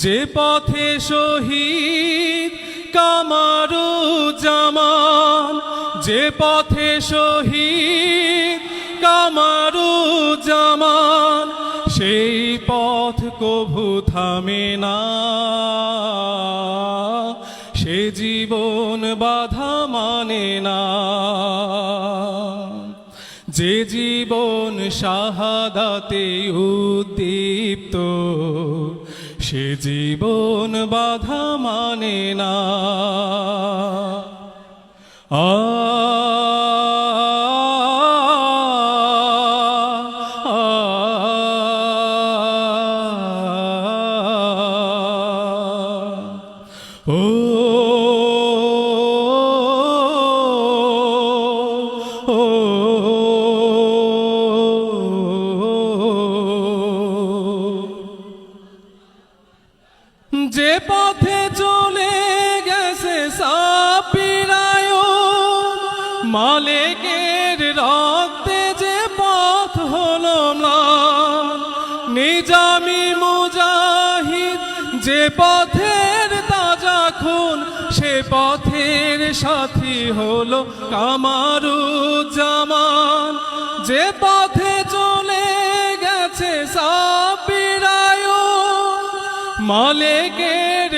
যে পথে শহীদ কামারু জামান, যে পথে শহীদ কামারু জামান, সেই পথ কভু থামে না। সে জীবন বাধা মানে না। যে জীবন শাহাদাতে উদ্দীপ্ত সে জীবন বাধা মানে না। আ মালিকের রক্তে যে পথ হলো নিজামি মুজাহিদ যে পথের তাজা খুন, সে পথের সাথী হলো কামারুজ্জামান। যে পথে চলে গেছে সাপিরায় মালিকের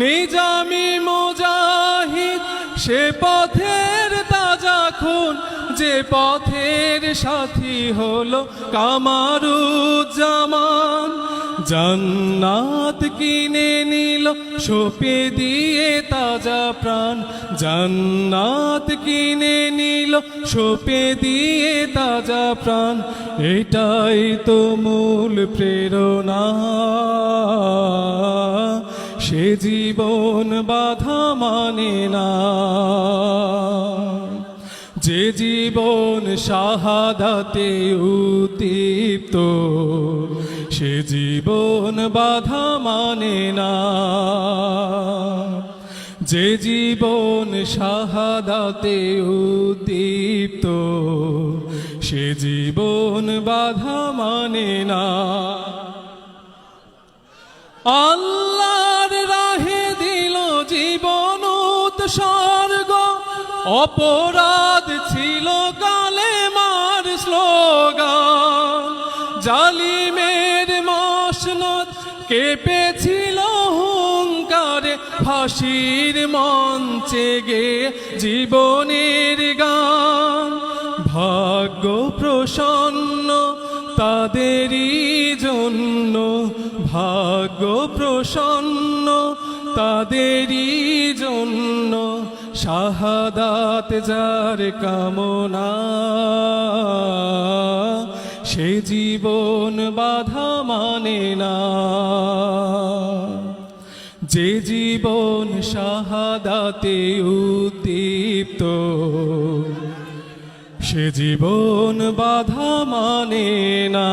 নিজামি মুজাহিদ, সে পথের তাজা খুন, যে পথের সাথী হলো কামারুজ্জামান। জান্নাত কিনে নিল, সোপে দিয়ে তাজা প্রাণ। জান্নাত কিনে নিল, সোপে দিয়ে তাজা প্রাণ। এটাই তো মূল প্রেরণা। সে জীবন বাধা মানে না। যে জীবন শাহাদাতে উদ্দীপ্ত, সে জীবন বাধা মানে না। যে জীবন শাহাদাতে উদ্দীপ্ত, সে জীবন বাধা মানে না। আল্লাহর উৎসর্গ অপরাধ ছিল কালে মার স্লোগান। জালিমের মসনদ কেঁপেছিল হুঙ্কারে, ফাঁসির মঞ্চে গে জীবনের গান। ভাগ্য প্রসন্ন তাদেরই জন্য, ভাগ্য প্রসন্ন তাদেরই জন্য শাহাদাত যার কামনা। সে জীবন বাধা মানে না। যে জীবন শাহাদাতে উদ্দীপ্ত, সে জীবন বাধা মানে না।